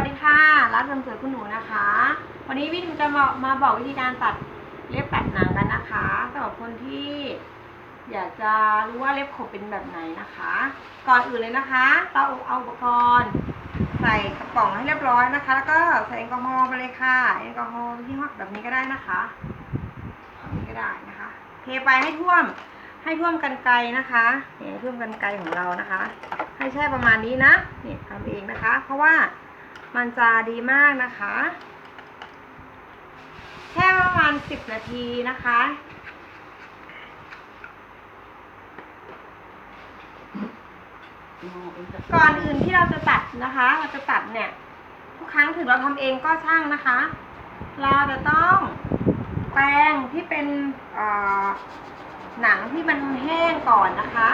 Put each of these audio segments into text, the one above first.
วัสดีค่ะ ร้านเสริมสวยคุณหนูนะคะ วันนี้วิธีจะมามาบอกวิธีการตัดเล็บตัดหนังกันนะคะสำหรับคนที่ อยากจะรู้ว่าเล็บขบเป็นแบบไหนนะคะ ก่อนอื่นเลยนะคะ เราเอาอุปกรณ์ ใส่กระป๋องให้เรียบร้อยนะคะ แล้วก็ใส่แอลกอฮอล์ไปเลยค่ะ แอลกอฮอล์ที่ห้อแบบนี้ก็ได้นะคะแบบนี้ก็ได้นะคะ เทไปให้ท่วม ให้ท่วมกันไกลนะคะเนี่ยท่วมกันไกลของเรานะคะ ให้แช่ประมาณนี้นะเนี่ยทำเองนะคะ เพราะว่า มันจะดีมากนะคะแช่ประมาณสิบนาทีนะคะ ก่อนอื่นที่เราจะตัดนะคะ เราจะตัดเนี่ย ทุกครั้งถึงเราทำเองก็ช่างนะคะ เราจะต้องแปรงที่เป็นหนังที่มันแห้งก่อนนะคะ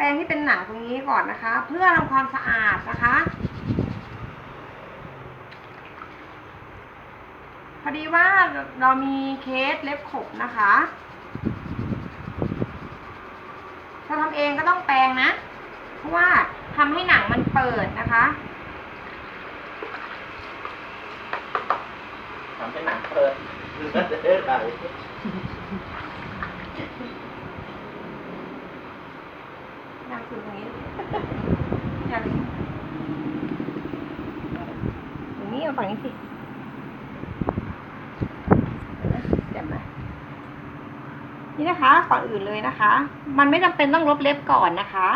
ปรงที่เป็นหนังตรงนี้ก่อนนะคะ เพื่อทำความสะอาดนะคะ พอดีว่าเรามีเคสเล็บขบนะคะถ้าทำเองก็ต้องแปรงนะ เพราะว่าทำให้หนังมันเปิดนะคะทำเป็นหนังเปิดหรือว่าจะได้ไหล นางคือตรงนี้ อย่างอย่างนี้เอาฝั่งนี้สิเดี๋ยวมานี่นะคะ ก่อนอื่นเลยนะคะ มันไม่จำเป็นต้องลบเล็บก่อนนะคะ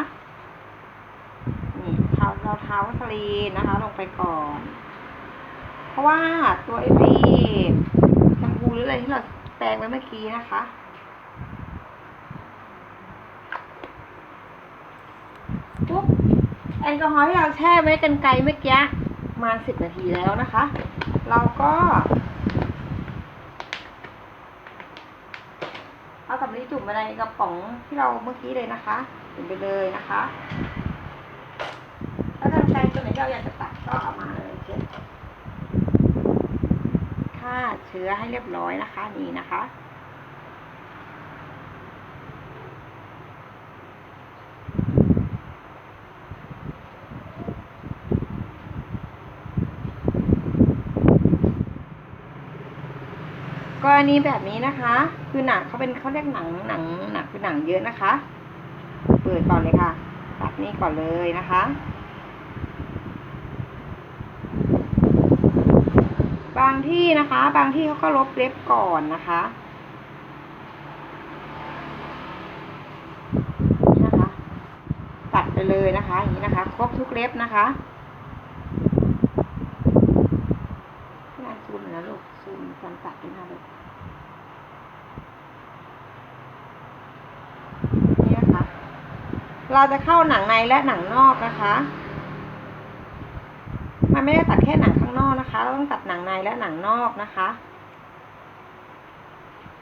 นี่เท้าเราเท้าสลีนนะคะ ลงไปก่อน เพราะว่าตัวไอพีชมพูหรืออะไรที่เราแปรงไว้เมื่อกี้นะคะ ปุ๊บแอลกอฮอล์ที่เราแช่ไว้กันไกลเมื่อกี้มาสิบนาทีแล้วนะคะ เราก็เอาสำลีจุ่มไปในกระป๋องที่เราเมื่อกี้เลยนะคะจุ่มไปเลยนะคะแล้วกันไกลตัวไหนที่เราอยากจะตัดก็เอามาเลยเช็ดฆ่าเชื้อให้เรียบร้อยนะคะนี่นะคะ กร ณีแบบนี้นะคะ คือหนังเขาเป็นเขาเรียกหนังหนังหนังคือหนังเยอะนะคะ เปิดก่อนเลยค่ะตัดนี่ก่อนเลยนะคะบางที่นะคะ บางที่เขาก็ลบเล็บก่อนนะคะนี่นะคะ ตัดไปเลยนะคะอย่างนี้นะคะ ครบทุกเล็บนะคะพี่นซูมหน่อยนะลูกซูมตอนตัดด้วยนะลูกนี่นะคะ เราจะเข้าหนังในและหนังนอกนะคะ มันไม่ได้ตัดแค่หนังข้างนอกนะคะ เราต้องตัดหนังในและหนังนอกนะคะ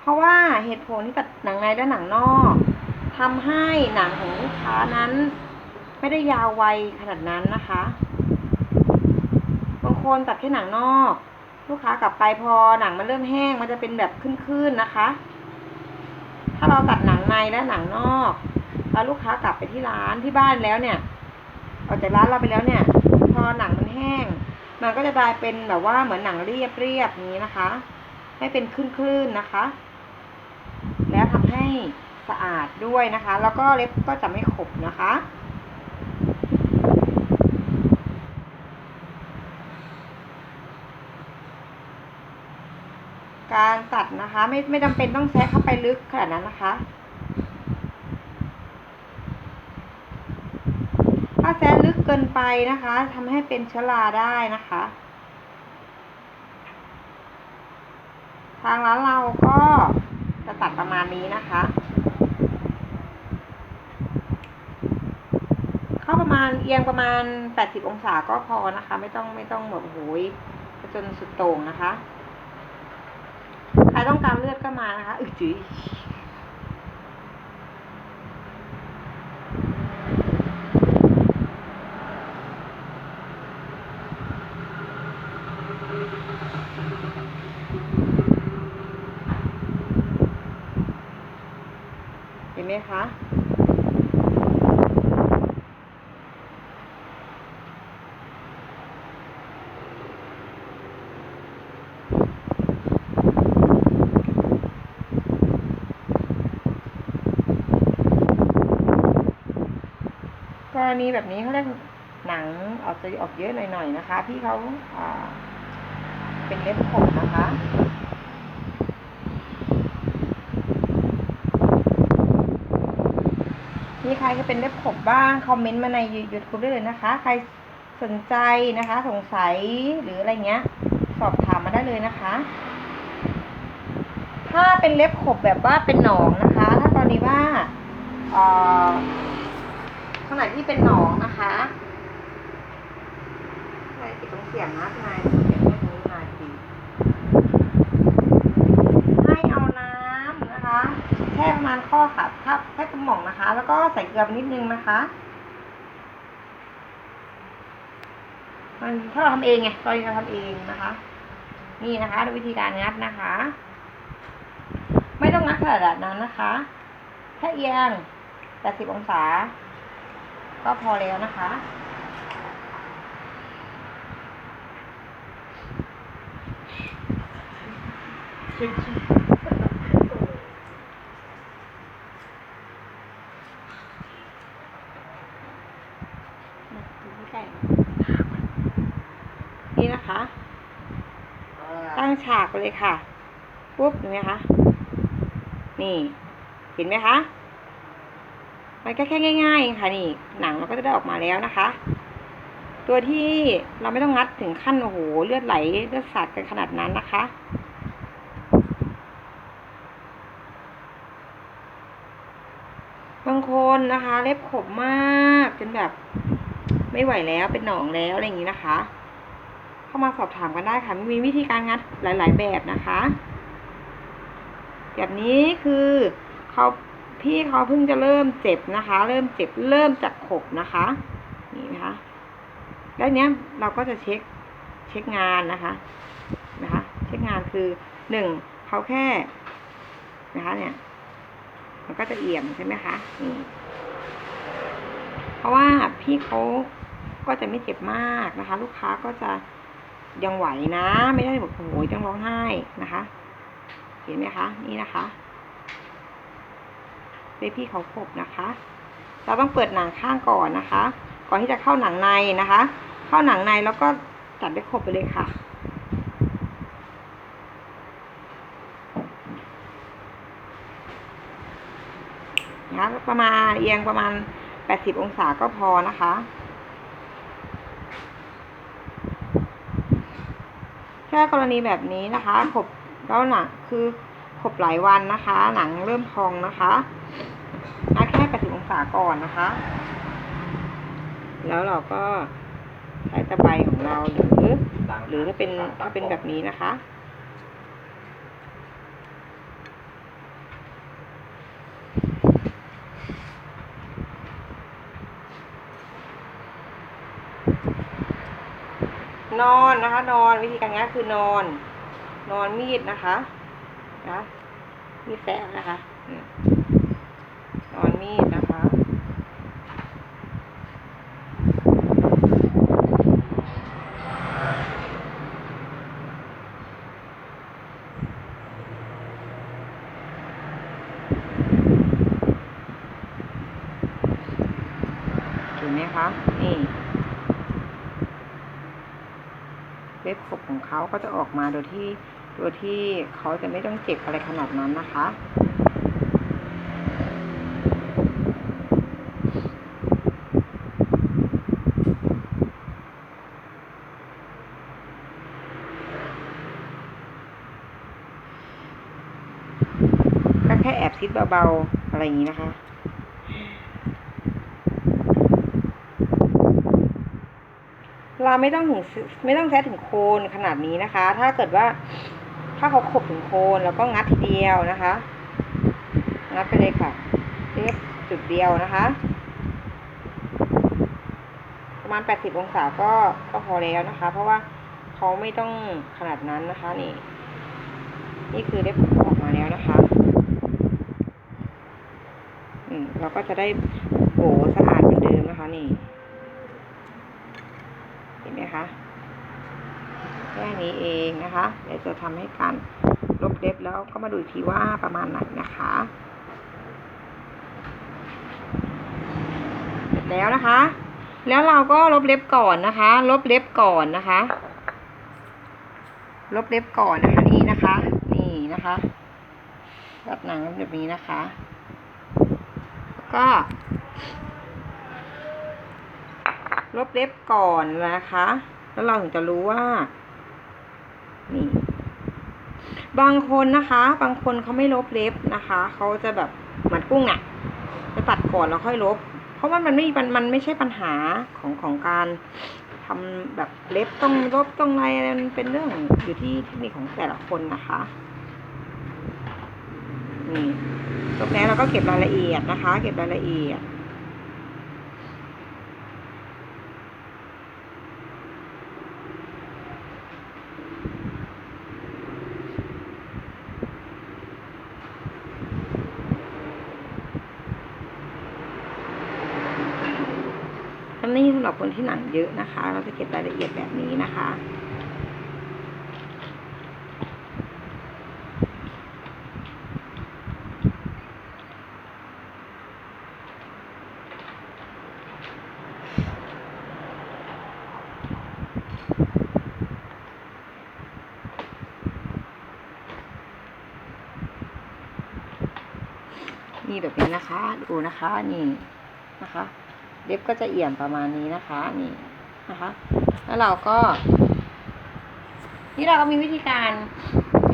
เพราะว่าเหตุผลที่ตัดหนังในและหนังนอกทำให้หนังของลูกค้านั้น ไม่ได้ยาวไวขนาดนั้นนะคะบางคนตัดแค่หนังนอก ลูกค้ากลับไปพอหนังมันเริ่มแห้งมันจะเป็นแบบขึ้นๆนะคะ ถ้าเราตัดหนังในและหนังนอก แล้วลูกค้ากลับไปที่ร้านที่บ้านแล้วเนี่ย ออกจากร้านเราไปแล้วเนี่ย พอหนังมันแห้ง มันก็จะกลายเป็นแบบว่าเหมือนหนังเรียบเรียบๆนี้นะคะให้เป็นคลื่นๆนะคะ แล้วทำให้สะอาดด้วยนะคะ แล้วก็เล็บก็จะไม่ขบนะคะการตัดนะคะ ไม่ไม่จำเป็นต้องแซะเข้าไปลึกขนาดนั้นนะคะ ถ้าแซะลึกเกินไปนะคะทำให้เป็นเชื้อราได้นะคะ ทางร้านเราก็จะตัดประมาณนี้นะคะ เข้าประมาณเอียงประมาณ 80 องศาก็พอนะคะ ไม่ต้องไม่ต้องแบบโหยจนสุดโต่งนะคะ ใครต้องการเลือดก็มานะคะ อึจี ไหมคะ กรณีแบบนี้เขาเรียกหนังออกจะออกเยอะหน่อยๆนะคะ พี่เขาเป็นเล็บขบนะ คใครก็เป็นเล็บขบบ้าง คอมเมนต์มาในยูทูบได้เลยนะคะ ใครสนใจนะคะ สงสัยหรืออะไรเงี้ย สอบถามมาได้เลยนะคะ ถ้าเป็นเล็บขบแบบว่าเป็นหนองนะคะ ถ้าตอนนี้ว่าเอ่อข้างไหนที่เป็นหนองนะคะอะไรติดตรงเสียงนะทนายเสียงไม่รงนี้นายดีให้เอาน้ำนะคะ แค่ประมาณข้อขาทับแค่กระหม่องนะคะ แล้วก็ใส่เกลือไปนิดนึงนะคะมันถ้าเราทำเองไงเราจะทำเองนะคะ นี่นะคะวิธีการงัดนะคะ ไม่ต้องงัดขนาดนั้นนะคะแค่เอียง80องศา ก็พอแล้วนะคะนี่นะคะ ตั้ง ฉากเลยค่ะปุ๊บเห็นไหมคะนี่ เห็นไหมคะมันก็แค่ง่ายๆเองค่ะนี่ หนังมันก็จะได้ออกมาแล้วนะคะ ตัวที่เราไม่ต้องงัดถึงขั้นโอ้โหเลือดไหลเลือดสาดกันขนาดนั้นนะคะบางคนนะคะ เล็บขบมากจนแบบ ไม่ไหวแล้วเป็นหนองแล้วอะไรอย่างนี้นะคะ เข้ามาสอบถามกันได้ค่ะ มีวิธีการงัดหลาย ๆ แบบนะคะ แบบนี้คือเขาพี่เขาเพิ่งจะเริ่มเจ็บนะคะ เริ่มเจ็บเริ่มจากขบนะคะ นี่นะคะ แล้วเนี้ยเราก็จะเช็คเช็คงานนะคะนะคะ เช็คงานคือหนึ่งเขาแค่นะคะเนี่ย มันก็จะเอี่ยมใช่ไหมคะนี่เพราะว่าพี่เขาก็จะไม่เจ็บมากนะคะ ลูกค้าก็จะ ยังไหวนะ ไม่ได้แบบโอ้โหต้องร้องไห้นะคะ เห็นไหมคะ นี่นะคะเบพี่เขาขบนะคะ เราต้องเปิดหนังข้างก่อนนะคะ ก่อนที่จะเข้าหนังในนะคะ เข้าหนังในแล้วก็จัดด้วยขบไปเลยค่ะนะคะประมาณเอียงประมาณ 80 องศาก็พอนะคะ แค่กรณีแบบนี้นะคะขบแล้วหนังคือขบหลายวันนะคะ หนังเริ่มพองนะคะนะแค่80องศาก่อนนะคะ แล้วเราก็ใช้ตะไบของเราหรือหรือถ้าเป็นถ้าเป็นแบบนี้นะคะ นอนนะคะ นอนวิธีการงัดคือนอน นอนมีดนะคะนะมีดแซะนะคะนอนมีดนะคะเห็นไหมคะนี่ เล็บขบของเขาก็จะออกมาโดยที่โดยที่เขาจะไม่ต้องเจ็บอะไรขนาดนั้นนะคะ ก็แค่แอบซิดเบาๆ อะไรอย่างนี้นะคะ เราไม่ต้องถึงไม่ต้องแซะถึงโคนขนาดนี้นะคะ ถ้าเกิดว่าถ้าเขาขบถึงโคนแล้วก็งัดทีเดียวนะคะ งัดไปเลยค่ะเรียบจุดเดียวนะคะ ประมาณ 80 องศาก็ก็พอแล้วนะคะ เพราะว่าเขาไม่ต้องขนาดนั้นนะคะนี่ นี่คือได้ผลออกมาแล้วนะคะอืมเราก็จะได้โอ้สะอาดเหมือนเดิมนะคะนี่ นไหมคะแค่นี้เองนะคะเดี๋ยวจะทำให้การลบเล็บแล้วก็มาดูทีว่าประมาณไหนนะคะเสร็จแล้วนะคะ แล้วเราก็ลบเล็บก่อนนะคะ ลบเล็บก่อนนะคะ ลบเล็บก่อนนะคะนี่นะคะ นี่นะคะแบบหนังแบบนี้นะคะ ก็ ลบเล็บก่อนนะคะ แล้วเราถึงจะรู้ว่า นี่ บางคนนะคะ บางคนเขาไม่ลบเล็บนะคะ เขาจะแบบเหมือนกุ้งเนี่ยจะตัดก่อนแล้วค่อยลบ เพราะว่ามันไม่มันมันไม่ใช่ปัญหาของของการทำแบบเล็บต้องลบต้องอะไรมันเป็นเรื่องอยู่ที่เทคนิคของแต่ละคนนะคะนี่ลบแล้วเราก็เก็บรายละเอียดนะคะ เก็บรายละเอียด อันนี้สำหรับ คนที่หนังเยอะนะคะ เราจะเก็บรายละเอียดแบบนี้นะคะนี่แบบนี้นะคะ ดูนะคะ นี่นะคะ เล็บก็จะเอี่ยมประมาณนี้นะคะนี่นะคะ แล้วเราก็ นี่เราก็มีวิธีการ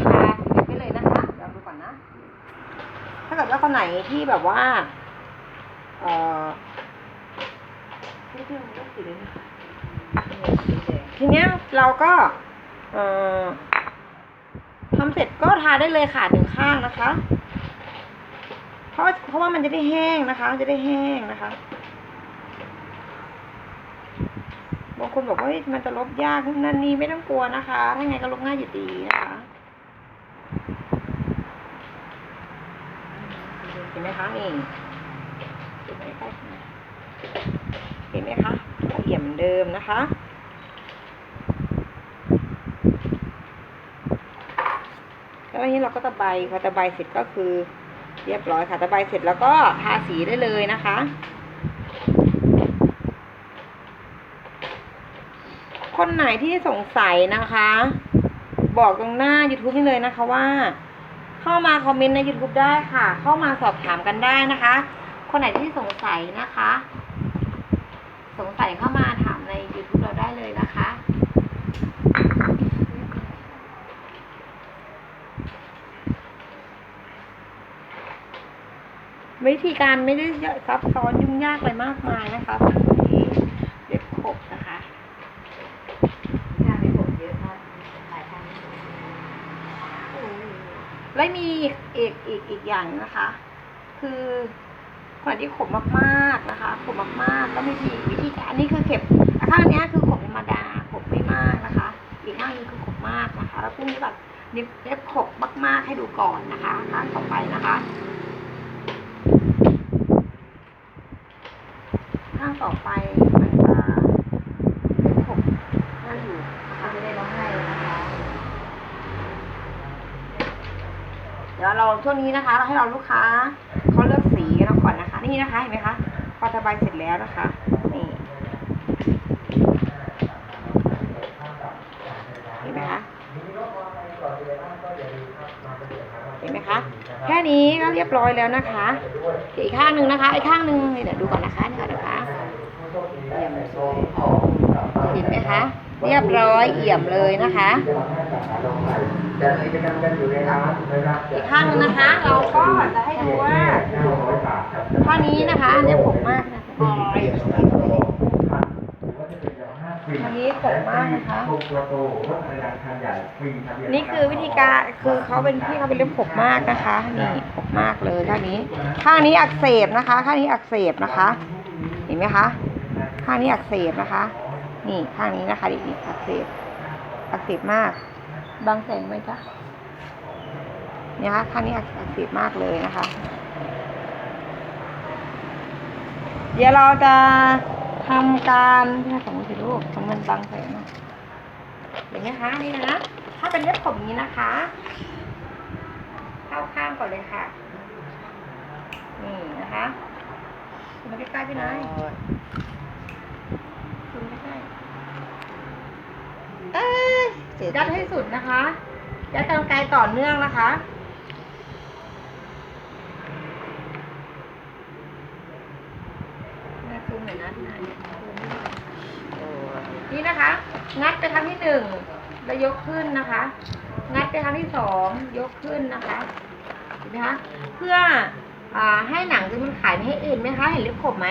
ทาสีเล็บไปเลยนะคะเดี๋ยวดูก่อนนะ ถ้าเกิดว่าคนไหนที่แบบว่า เอ่อทีเนี้ยเราก็เอ่อทำเสร็จก็ทาได้เลยค่ะหนึ่งข้างนะคะ เพราะเพราะว่ามันจะได้แห้งนะคะ จะได้แห้งนะคะ บางคนบอกว่ามันจะลบยากนั่นนี่ไม่ต้องกลัวนะคะ ถ้าไงก็ลบง่ายอยู่ดีนะคะเห็นไหมคะนี่เห็นไหมคะเห็นไหมคะละเอียดเหมือนเดิมนะคะแล้วทีนี้เราก็ตะไบพอตะไบเสร็จก็คือ เรียบร้อยค่ะตะไบเสร็จแล้วก็ทาสีได้เลยนะคะ คนไหนที่สงสัยนะคะ บอกตรงหน้า YouTube นี่เลยนะคะว่า เข้ามาคอมเมนต์ใน YouTube ได้ค่ะ เข้ามาสอบถามกันได้นะคะ คนไหนที่สงสัยนะคะ สงสัยเข้ามาถามใน YouTube เราได้เลยนะคะวิธีการไม่ได้ซับซ้อนยุ่งยากอะไรมากมายนะคะที่เล็บขบนะคะ ทางไม่ผมเยอะมากหลายทาง และมีอีกอีกอีกอีกอย่างนะคะ คือคนที่ขมมากๆนะคะขมมากๆก็ไม่มีวิธีการนนี้คือเก็บข้างนี้คือขมธรรมดาขมไม่มากนะคะ อีกข้างนึงคือขมมากนะคะ แล้วพรุ่งนี้แบบเล็บเล็บขบมากๆให้ดูก่อนนะคะข้างต่อไปนะคะข้างต่อไปมันจะเล็บขบน่าอยู่ ทำไม่ได้ร้องไห้เลยนะคะ เดี๋ยวเราช่วงนี้นะคะ เราให้เราลูกค้าเขาเลือกสีกันเราก่อนนะคะ นี่นะคะเห็นไหมคะพอตะไบเสร็จแล้วนะคะนี่เห็นไหมคะเห็นไหมคะแค่นี้ก็เรียบร้อยแล้วนะคะเดี๋ยวอีกข้างหนึ่งนะคะอีกข้างหนึ่งเดี๋ยวดูก่อนนะคะนี่ก่อนนะคะเอี่ยมสวยเห็นไหมคะ เรียบร้อยเอี่ยมเลยนะคะอีกข้างนึงนะคะ เราก็จะให้ดูว่าท่านี้นะคะอันนี้ผมมากนะคะอันนี้ผมมากนะคะนี่คือวิธีการคือเขาเป็นพี่เขาเป็นเล็บผมมากนะคะนี่ผมมากเลยข้างนี้ ข้างนี้อักเสบนะคะ ข้างนี้อักเสบนะคะ เห็นไหมคะ ข้างนี้อักเสบนะคะ นี่ข้างนี้นะคะนี่อักเสบอักเสบมากบางแสงไหมจ๊ะเนี่ยค่ะข้างนี้อักเสบมากเลยนะคะ เดี๋ยวเราจะทำการที่สมมติลูกของมันบางแสงนะเห็นไหมคะนี่นะถ้าเป็นเล็บผมนี้นะคะ เข้าข้างก่อนเลยค่ะ นี่นะคะมาใกล้ๆพี่นาย โอ้ย ซูมใกล้ เอ้ยเจ็บๆยัดให้สุดนะคะ ยัดกรรไกรต่อเนื่องนะคะ แม่ซูมหน่อยนะพี่นายซูมนิดหน่อยโอ้ยนี่นะคะ งัดไปครั้งที่หนึ่งแล้วยกขึ้นนะคะ งัดไปครั้งที่สองยกขึ้นนะคะเห็นไหมคะ เพื่ออ่าให้หนังจะมันขายไม่ให้เอ็นไหมคะ เห็นเล็บขบไหม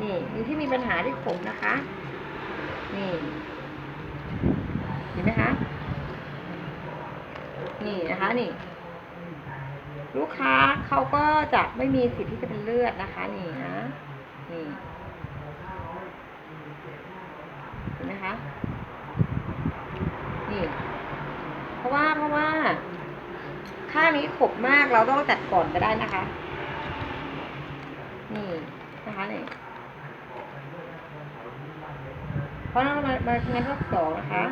นี่นี่ที่มีปัญหาที่ขบนะคะ นี่ เห็นไหมคะ นี่นะคะนี่ ลูกค้าเขาก็จะไม่มีสิทธิ์ที่จะเป็นเลือดนะคะ นี่นะนี่เห็นไหมคะ นี่ เพราะว่าเพราะว่าข้างนี้ขบมากเราต้องจัดก่อนก็ได้นะคะ นี่นะคะนี่ เพราะนั้นมามางัดรอบสองนะคะ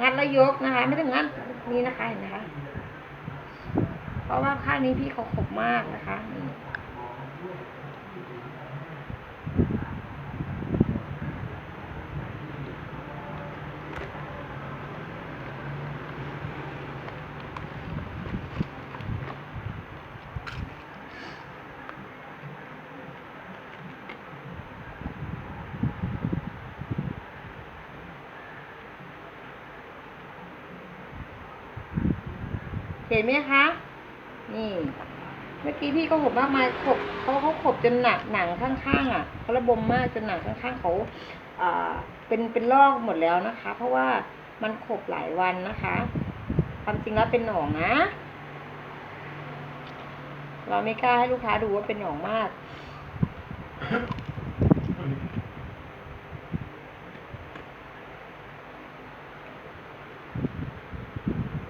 งัดแล้วยกนะคะ ไม่ต้องงัดนี่นะคะเห็นไหมคะ เพราะว่าข้างนี้พี่เขาขบมากนะคะนี่ เห็นไหมคะ นี่ เมื่อกี้พี่ก็ขบมากมายขบเขาเขาขบจนหนักหนังข้างๆอะเขาระบมมากจนหนังข้างๆเขาอ่าเป็นเป็นลอกหมดแล้วนะคะ เพราะว่ามันขบหลายวันนะคะความจริงแล้วเป็นหนองนะ เราไม่กล้าให้ลูกค้าดูว่าเป็นหนองมาก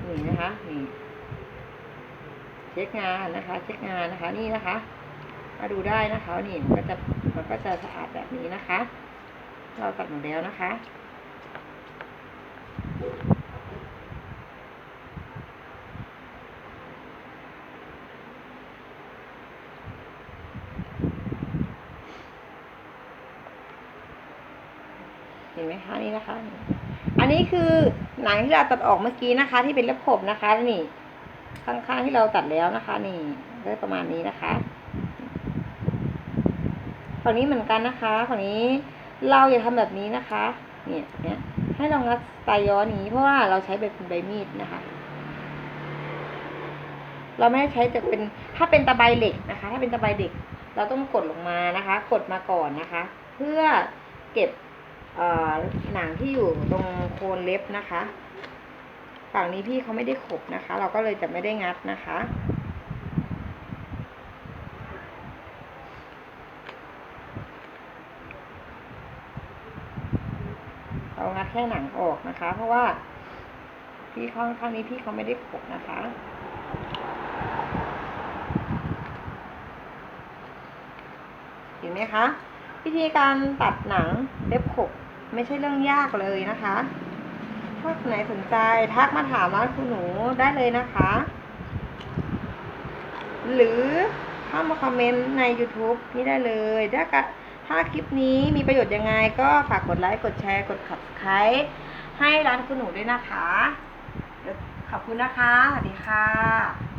นี่นะคะนี่ เช็คงานนะคะ เช็คงานนะคะนี่นะคะ มาดูได้นะคะนี่มันก็จะมันก็จะสะอาดแบบนี้นะคะ เราตัดหมดแล้วนะคะเห็นไหมคะนี่นะคะ อันนี้คือหนังที่เราตัดออกเมื่อกี้นะคะ ที่เป็นเล็บขบนะคะนี่ ข้างๆที่เราตัดแล้วนะคะ นี่ได้ประมาณนี้นะคะฝั่งนี้เหมือนกันนะคะฝั่งนี้เราอย่าทำแบบนี้นะคะ เนี่ยเนี่ยให้เรางัดสไตล์ย้อนนี้ เพราะว่าเราใช้แบบเป็นใบมีดนะคะ เราไม่ได้ใช้แต่เป็นถ้าเป็นตะไบเหล็กนะคะ ถ้าเป็นตะไบเด็ก เราต้องกดลงมานะคะ กดมาก่อนนะคะ เพื่อเก็บหนังที่อยู่ตรงโคนเล็บนะคะ ฝั่งนี้พี่เขาไม่ได้ขบนะคะ เราก็เลยจะไม่ได้งัดนะคะ เรางัดแค่หนังออกนะคะ เพราะว่าพี่ข้างข้างนี้พี่เขาไม่ได้ขบนะคะเห็นไหมคะ วิธีการตัดหนังเล็บขบไม่ใช่เรื่องยากเลยนะคะ ถ้าคนไหนสนใจทักมาถามร้านคุณหนูได้เลยนะคะ หรือเข้ามาคอมเมนต์ใน YouTube นี่ได้เลยถ้าถ้าคลิปนี้มีประโยชน์ยังไง ก็ฝากกดไลค์ กดแชร์ กดขับไล้ให้ร้านคุณหนูด้วยนะคะ ขอบคุณนะคะ สวัสดีค่ะ